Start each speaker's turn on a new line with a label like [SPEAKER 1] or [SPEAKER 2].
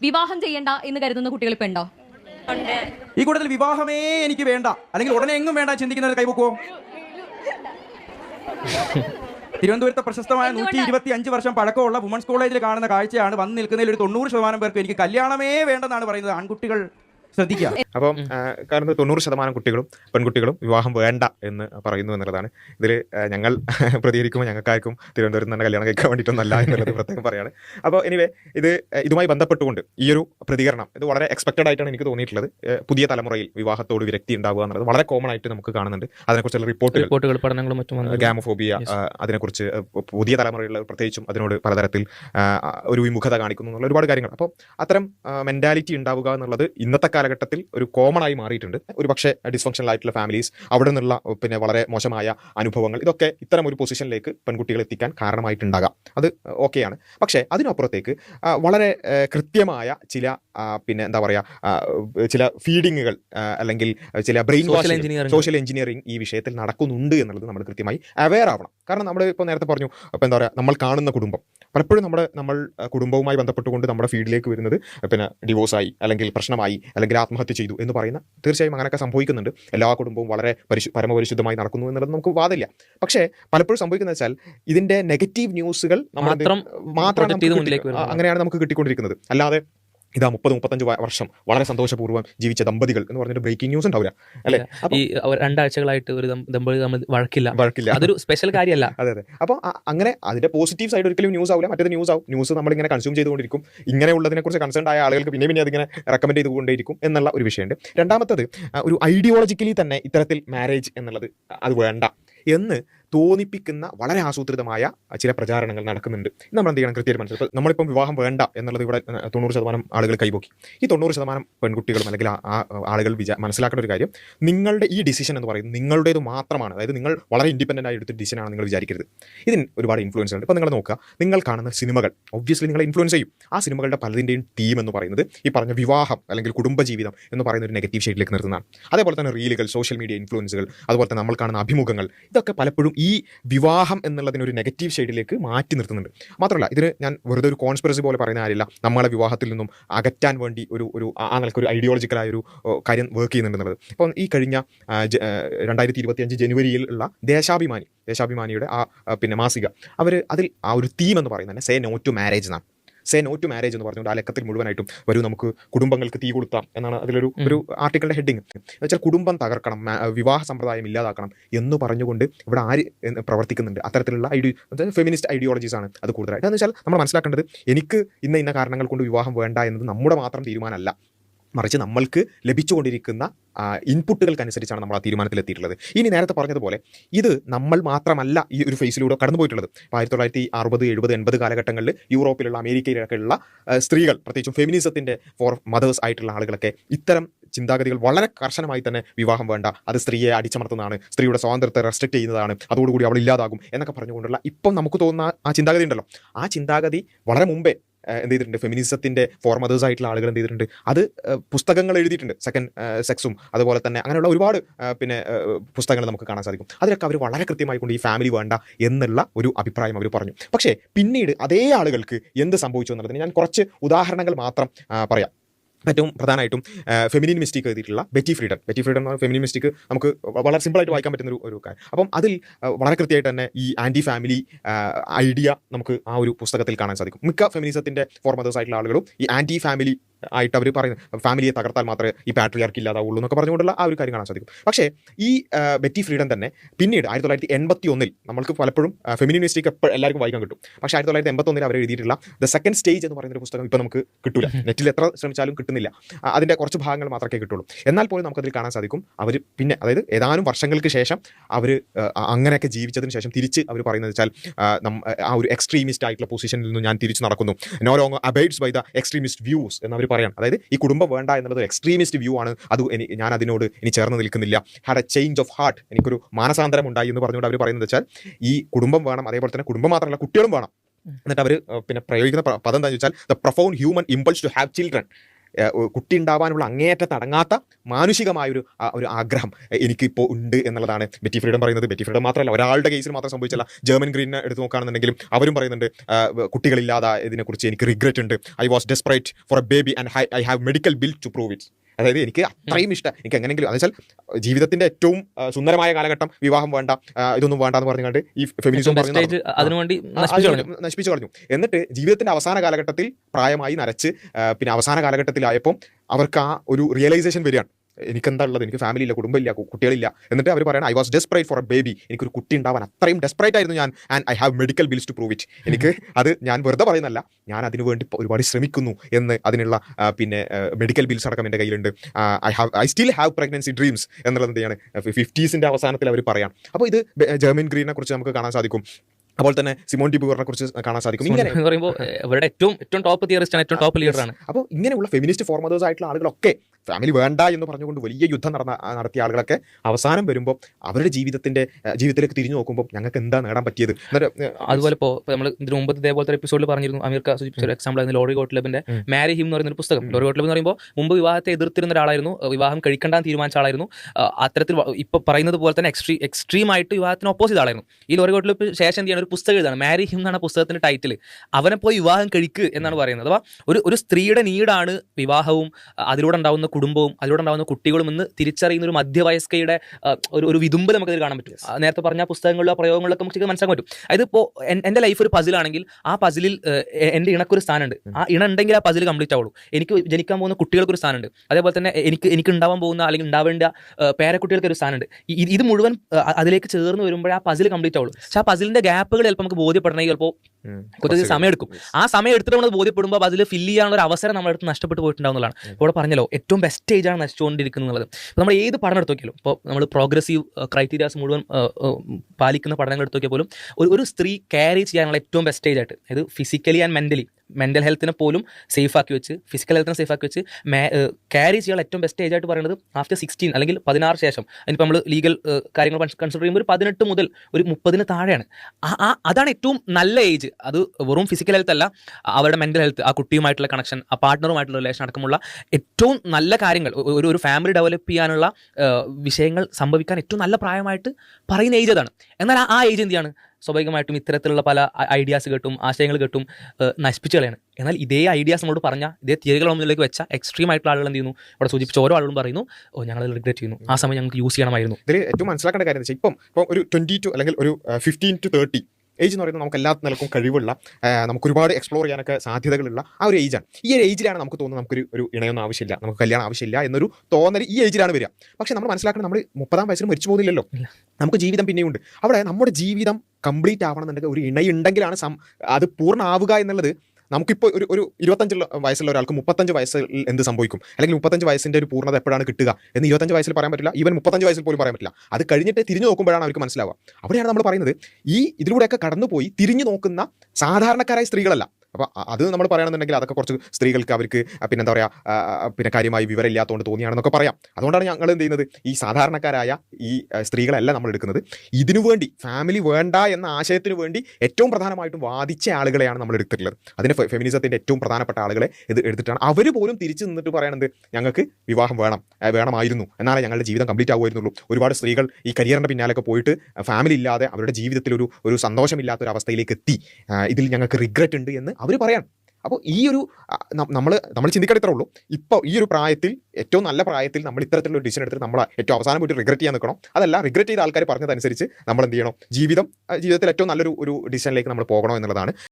[SPEAKER 1] വിവാഹം ചെയ്യണ്ട എന്ന് കരുതുന്ന കുട്ടികൾ ഇപ്പൊ ഉണ്ടോ?
[SPEAKER 2] ഈ കൂട്ടത്തിൽ വിവാഹമേ എനിക്ക് വേണ്ട. അല്ലെങ്കിൽ ഉടനെ എങ്ങും വേണ്ട ചിന്തിക്കുന്നവർ കൈവക്കോ തിരുവനന്തപുരത്തെ പ്രശസ്തമായ നൂറ്റി ഇരുപത്തി അഞ്ച് വർഷം പഴക്കമുള്ള വുമൺസ് കോളേജിൽ കാണുന്ന കാഴ്ചയാണ് വന്ന് നിൽക്കുന്നതിൽ ഒരു തൊണ്ണൂറ് ശതമാനം പേർക്ക് എനിക്ക് കല്യാണമേ വേണ്ടെന്നാണ് പറയുന്നത് ആൺകുട്ടികൾ. ശ്രദ്ധിക്കുക.
[SPEAKER 3] അപ്പം കാരണം തൊണ്ണൂറ് ശതമാനം കുട്ടികളും പെൺകുട്ടികളും വിവാഹം വേണ്ട എന്ന് പറയുന്നു എന്നുള്ളതാണ്. ഇതിൽ ഞങ്ങൾ പ്രതികരിക്കുമ്പോൾ ഞങ്ങൾക്കാർക്കും തിരുവനന്തപുരത്ത് തന്നെ കല്യാണം കഴിക്കാൻ വേണ്ടിയിട്ടൊന്നല്ല എന്നുള്ളത് പ്രത്യേകം പറയാണ്. അപ്പോൾ എനിവേ ഇത് ഇതുമായി ബന്ധപ്പെട്ടുകൊണ്ട് ഈ ഒരു പ്രതികരണം ഇത് വളരെ എക്സ്പെക്റ്റഡ് ആയിട്ടാണ് എനിക്ക് തോന്നിയിട്ടുള്ളത്. പുതിയ തലമുറയിൽ വിവാഹത്തോട് വിരക്തി ഉണ്ടാവുക എന്നുള്ളത് വളരെ കോമൺ ആയിട്ട് നമുക്ക് കാണുന്നുണ്ട്. അതിനെക്കുറിച്ചുള്ള റിപ്പോർട്ടുകൾ
[SPEAKER 4] റിപ്പോർട്ടുകൾ പഠനങ്ങളും മറ്റും
[SPEAKER 3] ഗാമഫോബിയ അതിനെക്കുറിച്ച് പുതിയ തലമുറയിലുള്ള പ്രത്യേകിച്ചും അതിനോട് പലതരത്തിൽ ഒരു വിമുഖത കാണിക്കുന്നു എന്നുള്ള ഒരുപാട് കാര്യങ്ങൾ. അപ്പോൾ അത്തരം മെന്റാലിറ്റി ഉണ്ടാവുക എന്നുള്ളത് ഇന്നത്തെ കാലഘട്ടത്തിൽ ഒരു കോമൺ ആയി മാറിയിട്ടുണ്ട്. ഒരു പക്ഷേ ഡിസ്ഫങ്ഷണൽ ആയിട്ടുള്ള ഫാമിലീസ് അവിടെ നിന്നുള്ള പിന്നെ വളരെ മോശമായ അനുഭവങ്ങൾ ഇതൊക്കെ ഇത്തരം ഒരു പൊസിഷനിലേക്ക് പെൺകുട്ടികൾ എത്തിക്കാൻ കാരണമായിട്ടുണ്ടാകാം. അത് ഓക്കെയാണ് പക്ഷേ അതിനപ്പുറത്തേക്ക് വളരെ കൃത്യമായ ചില പിന്നെ എന്താ പറയുക ചില ഫീഡിങ്ങുകൾ അല്ലെങ്കിൽ ചില ബ്രെയിൻ സോഷ്യൽ എഞ്ചിനീയറിംഗ് ഈ വിഷയത്തിൽ നടക്കുന്നുണ്ട് എന്നുള്ളത് നമ്മൾ കൃത്യമായി അവെയർ ആവണം. കാരണം നമ്മൾ ഇപ്പോൾ നേരത്തെ പറഞ്ഞു അപ്പോൾ എന്താ പറയുക നമ്മൾ കാണുന്ന കുടുംബം. പലപ്പോഴും നമ്മുടെ നമ്മൾ കുടുംബവുമായി ബന്ധപ്പെട്ടുകൊണ്ട് നമ്മുടെ ഫീൽഡിലേക്ക് വരുന്നത് പിന്നെ ഡിവോഴ്സായി അല്ലെങ്കിൽ പ്രശ്നമായി അല്ലെങ്കിൽ ആത്മഹത്യ ചെയ്തു എന്ന് പറയുന്ന തീർച്ചയായും അങ്ങനെയൊക്കെ സംഭവിക്കുന്നുണ്ട്. എല്ലാ കുടുംബവും വളരെ പരിശു പരമപരിശുദ്ധമായി നടക്കുന്നു എന്നുള്ളത് നമുക്ക് വാദില്ല. പക്ഷേ പലപ്പോഴും സംഭവിക്കുന്നത് വെച്ചാൽ ഇതിന്റെ നെഗറ്റീവ് ന്യൂസുകൾ നമ്മൾ
[SPEAKER 4] മാത്രം.
[SPEAKER 3] അങ്ങനെയാണ് നമുക്ക് കിട്ടിക്കൊണ്ടിരിക്കുന്നത്. അല്ലാതെ ഇതാ മുപ്പത് മുപ്പത്തഞ്ച് വർഷം വളരെ സന്തോഷപൂർവം ജീവിച്ച ദമ്പതികൾ എന്ന് പറഞ്ഞിട്ട് ബ്രേക്കിംഗ് ന്യൂസ് ഉണ്ടാവില്ല. അല്ലെ?
[SPEAKER 4] ഈ രണ്ടാഴ്ചകളായിട്ട് ഒരു ദമ്പതി നമ്മൾ വഴക്കില്ല.
[SPEAKER 3] വഴക്കില്ല.
[SPEAKER 4] അതൊരു സ്പെഷ്യൽ കാര്യമല്ല
[SPEAKER 3] അതെ അതെ. അപ്പോൾ അങ്ങനെ അതിന്റെ പോസിറ്റീവ് സൈഡ് ഒരിക്കലും ന്യൂസ് ആവില്ല മറ്റേത് ന്യൂസ് ആവും. ന്യൂസ് നമ്മൾ ഇങ്ങനെ കൺസ്യൂം ചെയ്തുകൊണ്ടിരിക്കും. ഇങ്ങനെയുള്ളതിനെ കുറിച്ച് കൺസേൺ ആയ ആളുകൾക്ക് പിന്നെ പിന്നെ അതിങ്ങനെ റെക്കമെൻഡ് ചെയ്തുകൊണ്ടേയിരിക്കും എന്നുള്ള ഒരു വിഷയമുണ്ട്. രണ്ടാമത്തത് ഒരു ഐഡിയോളജിക്കലി തന്നെ ഇത്തരത്തിൽ മാരേജ് എന്നുള്ളത് അത് വേണ്ട. എന്ന് തോന്നിപ്പിക്കുന്ന വളരെ ആസൂത്രിതമായ ചില പ്രചാരണങ്ങൾ നടക്കുന്നുണ്ട്. നമ്മൾ എന്ത് ചെയ്യണം? കൃത്യമായിട്ട് മനസ്സിലാക്കും നമ്മളിപ്പം വിവാഹം വേണ്ട എന്നുള്ളത് ഇവിടെ തൊണ്ണൂറ് ശതമാനം ആളുകൾ കൈപോക്കി. ഈ തൊണ്ണൂറ് ശതമാനം പെൺകുട്ടികളും അല്ലെങ്കിൽ ആ- ആളുകൾ വിചാ മനസ്സിലാക്കേണ്ട ഒരു കാര്യം നിങ്ങളുടെ ഈ ഡിസിഷൻ എന്ന് പറയുന്നത് നിങ്ങളുടേത് മാത്രമാണ്. അതായത് നിങ്ങൾ വളരെ ഇൻഡിപെൻഡന്റ് ആയി എടുത്ത ഡിസിഷൻ ആണ് നിങ്ങൾ വിചാരിക്കരുത്. ഇതിന് ഒരുപാട് ഇൻഫ്ലുവൻസ് ഉണ്ട്. ഇപ്പോൾ നിങ്ങൾ നോക്കുക നിങ്ങൾ കാണുന്ന സിനിമകൾ ഒബ്വിയസ്ലി നിങ്ങളെ ഇൻഫ്ലുവൻസ് ചെയ്യും. ആ സിനിമകളുടെ പലതിന്റെയും തീം എന്ന് പറയുന്നത് ഈ പറഞ്ഞ വിവാഹം അല്ലെങ്കിൽ കുടുംബജീവിതം എന്ന് പറയുന്ന ഒരു നെഗറ്റീവ് ഷെയ്ഡിലേക്ക് നിർത്തുന്നതാണ്. അതേപോലെ തന്നെ റീലുകൾ സോഷ്യൽ മീഡിയ ഇൻഫ്ലുവൻസുകൾ അതുപോലെ തന്നെ നമ്മൾ കാണുന്ന അഭിമുഖങ്ങൾ ഇതൊക്കെ പലപ്പോഴും വിവാഹം എന്നുള്ളതിന് ഒരു നെഗറ്റീവ് ഷെയ്ഡിലേക്ക് മാറ്റി നിർത്തുന്നുണ്ട്. മാത്രമല്ല ഇതിന് ഞാൻ വെറുതെ ഒരു കോൺസ്പിറസി പോലെ പറയുന്ന കാര്യമില്ല. നമ്മളെ വിവാഹത്തിൽ നിന്നും അകറ്റാൻ വേണ്ടി ഒരു ഒരു ആ നിലയ്ക്ക് ഒരു ഐഡിയോളജിക്കലായ ഒരു കാര്യം വർക്ക് ചെയ്യുന്നുണ്ടെന്നുള്ളത്. അപ്പം ഈ കഴിഞ്ഞ രണ്ടായിരത്തി ഇരുപത്തിയഞ്ച് ജനുവരിയിൽ ഉള്ള ദേശാഭിമാനി ദേശാഭിമാനിയുടെ ആ, പിന്നെ മാസിക അവർ അതിൽ ആ ഒരു തീം എന്ന് പറയുന്നത് തന്നെ സേ നോ ടു മാരേജ് എന്നാണ്. സേ നോ ടു മാരേജ് എന്ന് പറഞ്ഞുകൊണ്ട് ആ ലക്കത്തിൽ മുഴുവനായിട്ടും വരൂ നമുക്ക് കുടുംബങ്ങൾക്ക് തീ കൊളുത്താം എന്നാണ് അതിലൊരു ഒരു ആർട്ടിക്കിളിന്റെ ഹെഡിങ് എന്നുവെച്ചാൽ കുടുംബം തകർക്കണം വിവാഹ സമ്പ്രദായം ഇല്ലാതാക്കണം എന്ന് പറഞ്ഞുകൊണ്ട് ഇവിടെ ആര് പ്രവർത്തിക്കുന്നുണ്ട്. അത്തരത്തിലുള്ള ഐഡി ഫെമിനിസ്റ്റ് ഐഡിയോളജീസ് ആണ് അത് കൂടുതലായിട്ട്. എന്ന് വെച്ചാൽ നമ്മൾ മനസ്സിലാക്കേണ്ടത് എനിക്ക് ഇന്ന ഇന്ന കാരണങ്ങൾ കൊണ്ട് വിവാഹം വേണ്ട എന്നത് നമ്മുടെ മാത്രം തീരുമാനമല്ല. മറിച്ച് നമ്മൾക്ക് ലഭിച്ചുകൊണ്ടിരിക്കുന്ന ഇൻപുട്ടുകൾക്കനുസരിച്ചാണ് നമ്മൾ ആ തീരുമാനത്തിലെത്തിയിട്ടുള്ളത്. ഇനി നേരത്തെ പറഞ്ഞതുപോലെ ഇത് നമ്മൾ മാത്രമല്ല ഈ ഒരു ഫേസിലൂടെ കടന്നുപോയിട്ടുള്ളത്. ഇപ്പോൾ ആയിരത്തി തൊള്ളായിരത്തി അറുപത് എഴുപത് എൺപത് കാലഘട്ടങ്ങളിൽ യൂറോപ്പിലുള്ള അമേരിക്കയിലൊക്കെ ഉള്ള സ്ത്രീകൾ പ്രത്യേകിച്ചും ഫെമിനിസത്തിന്റെ ഫോർ മദേഴ്സ് ആയിട്ടുള്ള ആളുകളൊക്കെ ഇത്തരം ചിന്താഗതികൾ വളരെ കർശനമായി തന്നെ വിവാഹം വേണ്ട. അത് സ്ത്രീയെ അടിച്ചമർത്തുന്നതാണ് സ്ത്രീയുടെ സ്വാതന്ത്ര്യത്തെ റെസ്ട്രിക്ട് ചെയ്യുന്നതാണ് അതോടുകൂടി അവൾ ഇല്ലാതാകും എന്നൊക്കെ പറഞ്ഞുകൊണ്ടുള്ള ഇപ്പം നമുക്ക് തോന്നുന്ന ആ ചിന്താഗതി ഉണ്ടല്ലോ. ആ ചിന്താഗതി വളരെ മുമ്പേ എന്ത് ചെയ്തിട്ടുണ്ട്? ഫോർ ഫോർമദേഴ്സ് ആയിട്ടുള്ള ആളുകൾ എന്ത് ചെയ്തിട്ടുണ്ട്? അത് പുസ്തകങ്ങൾ എഴുതിയിട്ടുണ്ട്. സെക്കൻഡ് സെക്സും അതുപോലെ തന്നെ അങ്ങനെയുള്ള ഒരുപാട് പിന്നെ പുസ്തകങ്ങൾ നമുക്ക് കാണാൻ സാധിക്കും. അതിലൊക്കെ അവർ വളരെ കൃത്യമായി കൊണ്ട് ഈ ഫാമിലി വേണ്ട എന്നുള്ള ഒരു അഭിപ്രായം അവർ പറഞ്ഞു. പക്ഷേ പിന്നീട് അതേ ആളുകൾക്ക് എന്ത് സംഭവിച്ചു എന്നുള്ളതിന് ഞാൻ കുറച്ച് ഉദാഹരണങ്ങൾ മാത്രം പറയാം. ഏറ്റവും പ്രധാനമായിട്ടും ഫെമിനിൻ മിസ്റ്റേക്ക് എഴുതിയിട്ടുള്ള ബെറ്റി ഫ്രീഡൻ ബെറ്റി ഫ്രീഡൻ പറഞ്ഞാൽ ഫെമിനിൻ മിസ്റ്റേക്ക് നമുക്ക് വളരെ സിമ്പിളായിട്ട് വായിക്കാൻ പറ്റുന്ന ഒരു ഒരു കാര്യം അപ്പം അതിൽ വളരെ കൃത്യമായിട്ട് തന്നെ ഈ ആന്റി ഫാമിലി ഐഡിയ നമുക്ക് ആ ഒരു പുസ്തകത്തിൽ കാണാൻ സാധിക്കും. മിക്ക ഫെമിനിസത്തിന്റെ ഫോർമതേഴ്സ് ആയിട്ടുള്ള ആളുകളും ഈ ആന്റി ഫാമിലി ആയിട്ട് അവർ പറയുന്നത് ഫാമിലിയെ തകർത്താൽ മാത്രമേ ഈ പാട്രിയാർക്ക് ഇല്ലാതാവുള്ളൂ എന്നൊക്കെ പറഞ്ഞുകൊണ്ടുള്ള ആ ഒരു കാര്യം കാണാൻ സാധിക്കും. പക്ഷേ ഈ ബെറ്റി ഫ്രീഡം തന്നെ പിന്നീട് ആയിരത്തി തൊള്ളായിരത്തി എൺപത്തി ഒന്നിൽ നമ്മൾക്ക് പലപ്പോഴും ഫെമിനിസ്റ്റിക്ക് എപ്പോഴും എല്ലാവർക്കും വായിക്കാൻ കിട്ടും. പക്ഷേ ആയിരത്തി തൊള്ളായിരത്തി എൺപത്തി ഒന്നിൽ അവർ എഴുതിയിട്ടുള്ള ദ സെക്കൻഡ് സ്റ്റേജ് എന്ന് പറയുന്ന ഒരു പുസ്തകം ഇപ്പോൾ നമുക്ക് കിട്ടില്ല നെറ്റിൽ എത്ര ശ്രമിച്ചാലും കിട്ടുന്നില്ല. അതിന്റെ കുറച്ച് ഭാഗങ്ങൾ മാത്രമേ കിട്ടുള്ളൂ. എന്നാൽ പോലും നമുക്കതിൽ കാണാൻ സാധിക്കും അവർ പിന്നെ അതായത് ഏതാനും വർഷങ്ങൾക്ക് ശേഷം അവർ അങ്ങനെയൊക്കെ ജീവിച്ചതിന് ശേഷം തിരിച്ച് അവർ പറയുന്നത് വെച്ചാൽ ആ, ഒരു എക്സ്ട്രീമിസ്റ്റ് ആയിട്ടുള്ള പൊസിഷനിൽ നിന്ന് ഞാൻ തിരിച്ചു നടക്കുന്നു. No long abides by the extremist views എന്ന് അവർ പറയാണ് അതായത് ഈ കുടുംബം വേണ്ട എന്നുള്ളത് എക്സ്ട്രീമിസ്റ്റ് വ്യൂ ആണ്. അത് ഞാൻ അതിനോട് ഇനി ചേർന്ന് നിൽക്കുന്നില്ല. Had a change of heart എനിക്കൊരു മാനസാന്തരം ഉണ്ടായി എന്ന് പറഞ്ഞുകൊണ്ട് അവർ പറയുന്നത് വെച്ചാൽ ഈ കുടുംബം വേണം അതേപോലെ തന്നെ കുടുംബം മാത്രമല്ല കുട്ടികളും വേണം. എന്നിട്ട് അവർ പിന്നെ പ്രയോഗിക്കുന്ന പദം എന്താണെന്ന് വെച്ചാൽ the profound human impulse to have children കുട്ടി ഉണ്ടാവാനുള്ള അങ്ങേയറ്റത്ത് തടങ്ങാത്ത മാനുഷികമായൊരു ഒരു ആഗ്രഹം എനിക്കിപ്പോൾ ഉണ്ട് എന്നുള്ളതാണ്. ബെറ്റി ഫ്രീഡം പറയുന്നത്. ബെറ്റി ഫ്രീഡം മാത്രമല്ല ഒരാളുടെ കേസിൽ മാത്രം സംഭവിച്ചല്ല. ജർമ്മൻ ഗ്രീനെ എടുത്ത് നോക്കുകയാണെന്നുണ്ടെങ്കിലും അവരും പറയുന്നുണ്ട് കുട്ടികളില്ലാതെ ഇതിനെക്കുറിച്ച് എനിക്ക് റിഗ്രറ്റ് ഉണ്ട്. I was desperate for a baby and I have medical bill to prove it അതായത് എനിക്ക് അത്രയും ഇഷ്ടം. എനിക്ക് എങ്ങനെയെങ്കിലും വെച്ചാൽ ജീവിതത്തിന്റെ ഏറ്റവും സുന്ദരമായ കാലഘട്ടം വിവാഹം വേണ്ട ഇതൊന്നും വേണ്ട എന്ന് പറഞ്ഞുകൊണ്ട് ഈ ഫെമിനിസം
[SPEAKER 4] അതിനുവേണ്ടി നശിപ്പിച്ചു കളഞ്ഞു.
[SPEAKER 3] എന്നിട്ട് ജീവിതത്തിന്റെ അവസാന കാലഘട്ടത്തിൽ പ്രായമായി നരച്ച് പിന്നെ അവസാന കാലഘട്ടത്തിലായപ്പോൾ അവർക്ക് ആ ഒരു റിയലൈസേഷൻ വരികയാണ്. എനിക്കെന്താ ഉള്ളത്? എനിക്ക് ഫാമിലി ഇല്ല കുടുംബമില്ല കുട്ടികളില്ല. എന്നിട്ട് അവർ പറയണം I was desperate for a baby എനിക്കൊരു കുട്ടി ഉണ്ടാവാൻ അത്രയും ഡെസ്പ്രൈറ്റ് ആയിരുന്നു ഞാൻ. And I have medical bills to prove it എനിക്ക് അത് ഞാൻ വെറുതെ പറയുന്നല്ല ഞാൻ അതിനു വേണ്ടി ഒരുപാട് ശ്രമിക്കുന്നു എന്ന് അതിനുള്ള പിന്നെ മെഡിക്കൽ ബിൽസ് അടക്കം എന്റെ കയ്യിലുണ്ട്. I have I still have pregnancy dreams എന്നുള്ളത് എന്താണ് ഫിഫ്റ്റീസിന്റെ അവസാനത്തിൽ അവർ പറയാം അപ്പോൾ ഇത് ജർമിൻ ഗ്രീനെ കുറിച്ച് നമുക്ക് കാണാൻ സാധിക്കും. അപ്പോൾ തന്നെ സിമോൺ ടിബുവറിനെ കുറിച്ച് കാണാൻ സാധിക്കും. ഇങ്ങനെ
[SPEAKER 4] പറയുമ്പോൾ അവരുടെ ഏറ്റവും ഏറ്റവും ടോപ്പ് തിയറിസ്റ്റ് ആണ് ഏറ്റവും ടോപ്പ് ലീഡർ ആണ്.
[SPEAKER 3] അപ്പോൾ ഇങ്ങനെയുള്ള ഫെമിനിസ്റ്റ് ഫോർമേഴ്സ് ആയിട്ടുള്ള ആളുകളൊക്കെ ഫാമിലി വേണ്ട എന്ന് പറഞ്ഞുകൊണ്ട് വലിയ യുദ്ധം നടന്ന നടത്തിയ ആളുകളൊക്കെ അവസാനം വരുമ്പോൾ അവരുടെ ജീവിതത്തിന്റെ ജീവിതത്തിലേക്ക് തിരിഞ്ഞു നോക്കുമ്പോൾ ഞങ്ങൾക്ക് എന്താ നേടാൻ പറ്റിയത്?
[SPEAKER 4] അതുപോലെ ഇപ്പോൾ നമ്മൾ ഇതിന് മുമ്പ് ഇതേപോലത്തെ എപ്പിസോഡിൽ പറഞ്ഞിരുന്നു അമീർക്ക സൂചിപ്പിച്ച ഒരു എക്സാമ്പിൾ ആയിരുന്നു ലോറി ഗോട്ട്ലബിന്റെ. മാരി ഹിം എന്ന് പറയുന്ന ഒരു പുസ്തകം ലോറി ഗോട്ട്ലബ് എന്ന് പറയുമ്പോൾ മുമ്പ് വിവാഹത്തെ എതിർത്തിരുന്ന ഒരാളായിരുന്നു വിവാഹം കഴിക്കണ്ടാന്ന് തീരുമാനിച്ച ആളായിരുന്നു അത്തരത്തിൽ ഇപ്പോൾ പറയുന്നത് പോലെ തന്നെ എക്സ്ട്രീം എക്സ്ട്രീം ആയിട്ട് വിവാഹത്തിന് ഓപ്പോസിറ്റ് ആളായിരുന്നു. ഈ ലോറി ഗോട്ട്ലബ് ശേഷം എന്ത് ചെയ്യണം ഒരു പുസ്തകം എഴുതാണ്. മാരി ഹിം എന്നാണ് പുസ്തകത്തിന്റെ ടൈറ്റിൽ അവനെ പോയി വിവാഹം കഴിക്ക് എന്നാണ് പറയുന്നത്. അഥവാ ഒരു ഒരു സ്ത്രീയുടെ നീടാണ് വിവാഹവും അതിലൂടെ ഉണ്ടാവുന്ന കുടുംബവും അതിലൂടെ ഉണ്ടാവുന്ന കുട്ടികളും എന്ന് തിരിച്ചറിയുന്ന ഒരു മധ്യവയസ്കയുടെ ഒരു ഒരു വിതുമ്പൽ നമുക്കതിൽ കാണാൻ പറ്റും. നേരത്തെ പറഞ്ഞ പുസ്തകങ്ങളിലോ പ്രയോഗങ്ങളിലൊക്കെ നമുക്ക് മനസ്സിലാക്കാൻ പറ്റും. അതായത് ഇപ്പോൾ എന്റെ ലൈഫ് ഒരു പസിലാണെങ്കിൽ ആ പസിലിൽ എന്റെ ഇണക്കൊരു സ്ഥാനമുണ്ട്. ആ ഇണ ഉണ്ടെങ്കിൽ ആ പസിൽ കംപ്ലീറ്റ് ആവുള്ളൂ. എനിക്ക് ജനിക്കാൻ പോകുന്ന കുട്ടികൾക്കൊരു സ്ഥാനമുണ്ട്. അതേപോലെ തന്നെ എനിക്ക് എനിക്ക് ഉണ്ടാവാൻ പോകുന്ന അല്ലെങ്കിൽ ഉണ്ടാവേണ്ട പേരക്കുട്ടികൾക്ക് ഒരു സ്ഥാനമുണ്ട്. ഇത് മുഴുവൻ അതിലേക്ക് ചേർന്ന് വരുമ്പോൾ ആ പസിൽ കംപ്ലീറ്റ് ആവുള്ളൂ. പക്ഷെ ആ പസിലിന്റെ ഗ്യാപ്പുകൾ ചിലപ്പോൾ നമുക്ക് ബോധ്യപ്പെടണമെങ്കിൽ ചിലപ്പോൾ കുറച്ച് സമയം എടുക്കും ആ സമയം എടുത്തിട്ട് നമ്മൾ ബോധ്യപ്പെടുമ്പോൾ അതിൽ ഫില്ല് ചെയ്യാനുള്ള ഒരു അവസരം നമ്മുടെ അടുത്ത് നഷ്ടപ്പെട്ടു പോയിട്ടുണ്ടാവുന്നതാണ് ഇവിടെ പറഞ്ഞല്ലോ ഏറ്റവും ബെസ്റ്റ് ഏജ് ആണ് നശിച്ചുകൊണ്ടിരിക്കുന്നത് നമ്മൾ ഏത് പഠനം എടുത്ത് നോക്കിയാലും ഇപ്പോൾ നമ്മൾ പ്രോഗ്രസീവ് ക്രൈറ്റീരിയാസ് മുഴുവൻ പാലിക്കുന്ന പഠനങ്ങൾ എടുത്ത് നോക്കിയാൽ പോലും ഒരു ഒരു സ്ത്രീ ക്യാരി ചെയ്യാനുള്ള ഏറ്റവും ബെസ്റ്റ് ഏജ് ആയിട്ട് അതായത് ഫിസിക്കലി ആൻഡ് മെന്റലി മെന്റൽ ഹെൽത്തിനെ പോലും സേഫ് ആക്കി വെച്ച് ഫിസിക്കൽ ഹെൽത്തിനെ സേഫ് ആക്കി വെച്ച് ക്യാരി ചെയ്യാനുള്ള ഏറ്റവും ബെസ്റ്റ് ഏജ് ആയിട്ട് പറയുന്നത് ആഫ്റ്റർ സിക്സ്റ്റീൻ അല്ലെങ്കിൽ പതിനാറ് ശേഷം. അതിനിപ്പോൾ നമ്മൾ ലീഗൽ കാര്യങ്ങൾ കൺസിഡർ ചെയ്യുമ്പോൾ ഒരു പതിനെട്ട് മുതൽ ഒരു മുപ്പതിന് താഴെയാണ്. അതാണ് ഏറ്റവും നല്ല ഏജ് അത് വെറും ഫിസിക്കൽ ഹെൽത്ത് അല്ല അവരുടെ മെന്റൽ ഹെൽത്ത് ആ കുട്ടിയുമായിട്ടുള്ള കണക്ഷൻ ആ പാർട്ട്ണറുമായിട്ടുള്ള റിലേഷൻ അടക്കമുള്ള ഏറ്റവും നല്ല കാര്യങ്ങൾ. ഒരു ഒരു ഫാമിലി ഡെവലപ്പ് ചെയ്യാനുള്ള വിഷയങ്ങൾ സംഭവിക്കാൻ ഏറ്റവും നല്ല പ്രായമായിട്ട് പറയുന്ന ഏജ് അതാണ്. എന്നാൽ ആ- ഏജ് എന്ത് ചെയ്യാണ് സ്വാഭാവികമായിട്ടും ഇത്തരത്തിലുള്ള പല ഐഡിയാസ് കിട്ടും ആശയങ്ങൾ കിട്ടും നശിപ്പിച്ചു കളയാണ്. എന്നാൽ ഇതേ ഐഡിയാസ് നമ്മളോട് പറഞ്ഞ ഇതേ തിയറികൾ മുന്നിലേക്ക് വെച്ച എക്സ്ട്രീം ആയിട്ടുള്ള ആളുകൾ എന്ത് ചെയ്യുന്നു? ഇവിടെ സൂചിപ്പിച്ച ഓരോ ആളുകളും പറയുന്നു ഓ ഞങ്ങൾ റിഗ്രറ്റ് ചെയ്യുന്നു. ആ സമയം ഞങ്ങൾക്ക് യൂസ് ചെയ്യണമായിരുന്നു.
[SPEAKER 3] ഇതിൽ ഏറ്റവും മനസ്സിലാക്കേണ്ട കാര്യം വെച്ചാൽ ഇപ്പം ഇപ്പം ഒരു ട്വന്റി ടു അല്ലെങ്കിൽ ഒരു ഫിഫ്റ്റീൻ ടു തേർട്ടി ഏജ് എന്ന് പറയുന്നത് നമുക്ക് എല്ലാ നിലക്കും കഴിവുള്ള നമുക്ക് ഒരുപാട് എക്സ്പ്ലോർ ചെയ്യാനൊക്കെ സാധ്യതകളുള്ള ആ ഒരു ഏജാണ് ഈ ഒരു ഏജിലാണ് നമുക്ക് തോന്നുന്നത് നമുക്കൊരു ഒരു ഇണയൊന്നും ആവശ്യമില്ല നമുക്ക് കല്യാണം ആവശ്യമില്ല എന്നൊരു തോന്നൽ ഈ ഏജിലാണ് വരിക. പക്ഷെ നമ്മൾ മനസ്സിലാക്കണം നമ്മൾ മുപ്പതാം വയസ്സിൽ മരിച്ചു പോകുന്നില്ലല്ലോ നമുക്ക് ജീവിതം പിന്നെയുണ്ട് അവിടെ നമ്മുടെ ജീവിതം കംപ്ലീറ്റ് ആവണമെന്നുണ്ടെങ്കിൽ ഒരു ഇണയുണ്ടെങ്കിലാണ് സം അത് പൂർണമാവുക എന്നുള്ളത് നമുക്കിപ്പോൾ ഒരു ഒരു ഇരുപത്തഞ്ച് വയസ്സുള്ള ഒരാൾക്ക് മുപ്പത്തഞ്ച് വയസ്സിൽ എന്ത് സംഭവിക്കും? അല്ലെങ്കിൽ മുപ്പത്തഞ്ച് വയസ്സിന്റെ ഒരു പൂർണത എപ്പോഴാണ് കിട്ടുക? എന്ന് ഇരുപത്തഞ്ച് വയസ്സിൽ പറയാൻ പറ്റില്ല. ഈവൻ മുപ്പത്തഞ്ച് വയസ്സിൽ പോലും പറയാൻ പറ്റില്ല. അത് കഴിഞ്ഞിട്ട് തിരിഞ്ഞു നോക്കുമ്പോഴാണ് അവർക്ക് മനസ്സിലാവുക. അവിടെയാണ് നമ്മൾ പറയുന്നത് ഈ ഇതിലൂടെയൊക്കെ കടന്നുപോയി തിരിഞ്ഞു നോക്കുന്ന സാധാരണക്കാരായ സ്ത്രീകളല്ല. അപ്പോൾ അത് നമ്മൾ പറയുകയാണെന്നുണ്ടെങ്കിൽ അതൊക്കെ കുറച്ച് സ്ത്രീകൾക്ക് അവർക്ക് പിന്നെ എന്താ പറയുക പിന്നെ കാര്യമായി വിവരമില്ലാത്തതുകൊണ്ട് തോന്നിയാണെന്നൊക്കെ പറയാം. അതുകൊണ്ടാണ് ഞങ്ങൾ എന്ത് ചെയ്യുന്നത്? ഈ സാധാരണക്കാരായ ഈ സ്ത്രീകളല്ല നമ്മൾ എടുക്കുന്നത്. ഇതിനു വേണ്ടി ഫാമിലി വേണ്ട എന്ന ആശയത്തിന് വേണ്ടി ഏറ്റവും പ്രധാനമായിട്ടും വാദിച്ച ആളുകളെയാണ് നമ്മൾ എടുത്തിട്ടുള്ളത്. അതിന് ഫെമിനിസത്തിന്റെ ഏറ്റവും പ്രധാനപ്പെട്ട ആളുകളെ ഇത് എടുത്തിട്ടാണ്. അവർ പോലും തിരിച്ചു നിന്നിട്ട് പറയണത് ഞങ്ങൾക്ക് വിവാഹം വേണം വേണമായിരുന്നു. എന്നാലേ ഞങ്ങളുടെ ജീവിതം കംപ്ലീറ്റ് ആകുമായിരുന്നുള്ളൂ ഒരുപാട് സ്ത്രീകൾ ഈ കരിയറിന്റെ പിന്നാലൊക്കെ പോയിട്ട് ഫാമിലി ഇല്ലാതെ അവരുടെ ജീവിതത്തിൽ ഒരു ഒരു സന്തോഷമില്ലാത്ത ഒരു അവസ്ഥയിലേക്ക് എത്തി ഇതിൽ ഞങ്ങൾക്ക് റിഗ്രറ്റ് ഉണ്ട് എന്ന് അവർ പറയാൻ അപ്പോൾ ഈ ഒരു നമ്മൾ നമ്മൾ ചിന്തിക്കടത്തേ ഉള്ളൂ. ഇപ്പോൾ ഈ ഒരു പ്രായത്തിൽ ഏറ്റവും നല്ല പ്രായത്തിൽ നമ്മൾ ഇത്തരത്തിലുള്ള ഒരു ഡിസിഷൻ എടുത്തിട്ട് നമ്മൾ ഏറ്റവും അവസാനം പോയിട്ട് റിഗ്രറ്റ് ചെയ്യാൻ നിൽക്കണം. അതല്ല റിഗ്രറ്റ് ചെയ്ത ആൾക്കാർ പറഞ്ഞതനുസരിച്ച് നമ്മൾ എന്ത് ചെയ്യണം? ജീവിതം ജീവിതത്തിൽ ഏറ്റവും നല്ലൊരു ഒരു ഡിസിഷനിലേക്ക് നമ്മൾ പോകണം എന്നുള്ളതാണ്.